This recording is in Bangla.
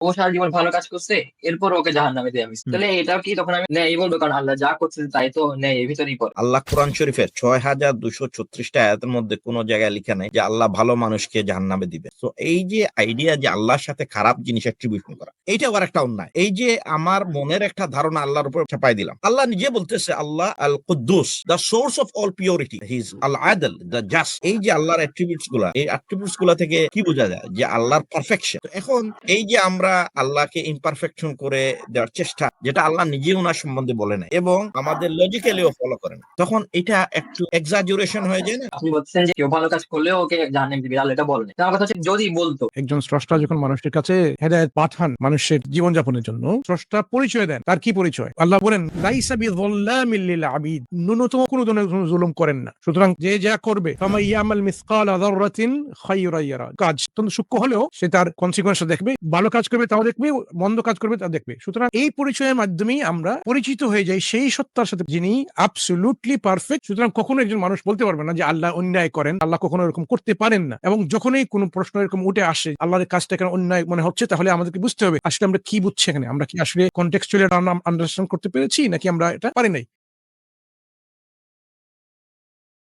ও সারা জীবন ভালো কাজ করছে এরপর ওকে জাহান নামে দিয়ে আমি তাহলে এটাও কি তখন আমি ন্যায় বলব কারণ আল্লাহ যা করছে তাই তো ন্যায় এর ভিতরেই পড়ে। আল্লাহ কোরআন শরীফের ছয় হাজার দুশো ছত্রিশটা আয়াতের মধ্যে কোনো জায়গায় লেখা নাই যে আল্লাহ ভালো মানুষকে জাহান্নামে দিবে। তো এই যে আইডিয়া যে আল্লাহর সাথে খারাপ জিনিস অ্যাট্রিবিউশন করা এইটা আবার একটা অন্যায়। এই যে আমার মনের একটা ধারণা আল্লাহর উপর চাপাই দিলাম। আল্লাহ নিজে বলতেছে Allah Al Quddus the source of all purity his Al Adl the just এই যে আল্লাহর অ্যাট্রিবিউটসগুলা এই অ্যাট্রিবিউটসগুলা থেকে কি বোঝা যায়? যে আল্লাহর পারফেকশন এখন এই যে আমরা আল্লাহকে ইমপারফেকশন করে দেওয়ার চেষ্টা যেটা আল্লাহ নিজে ওনার সম্বন্ধে বলে না এবং আমাদের লজিক্যালিও ফলো করেন তখন এটা একটু এক্সাজুরেশন হয়ে যায় না? আপনি বলছেন যে কেউ ভালো কাজ করলেও ওকে দিবে আল্লাহ এটা বলেন আমার কথা হচ্ছে যদি বলতো। একজন স্রষ্টা যখন মানুষের কাছে হেদায়ত পাঠান মানুষের জীবনযাপনের জন্য স্রষ্টা পরিচয় দেন। তার কি পরিচয়? আল্লাহ বলেন লাইসা বিযল্লামিল লিল আবিদ ন্যূনতম কোনো ধরনের জুলুম করেন না। সুতরাং যে যা করবে ফামা ইয়ামাল মিসকাল যাররাতিন ইয়ারা কাজ অত্যন্ত সূক্ষ্ম হলেও সে তার কনসিকুয়েন্স দেখবে ভালো কাজ করবে তাও দেখবে, মন্দ কাজ করবে তা দেখবে। সুতরাং এই পরিচয়ের মাধ্যমেই আমরা পরিচিত হয়ে যাই সেই সত্তার সাথে যিনি অ্যাবসলিউটলি পারফেক্ট সুতরাং কখনো একজন মানুষ বলতে পারবে না যে আল্লাহ অন্যায় করেন, আল্লাহ কখনো এরকম করতে পারেন না। এবং যখনই কোনো প্রশ্ন এরকম উঠে আসে, আল্লাহর কাজটা কেন অন্যায় মনে হচ্ছে, তাহলে আমাদেরকে বুঝতে হবে, আসলে আমরা কি বুঝছি এখানে? আমরা কি আসলে কন্টেক্সচুয়ালি আন্ডারস্ট্যান্ড করতে পেরেছি, নাকি আমরা এটা পারি নাই?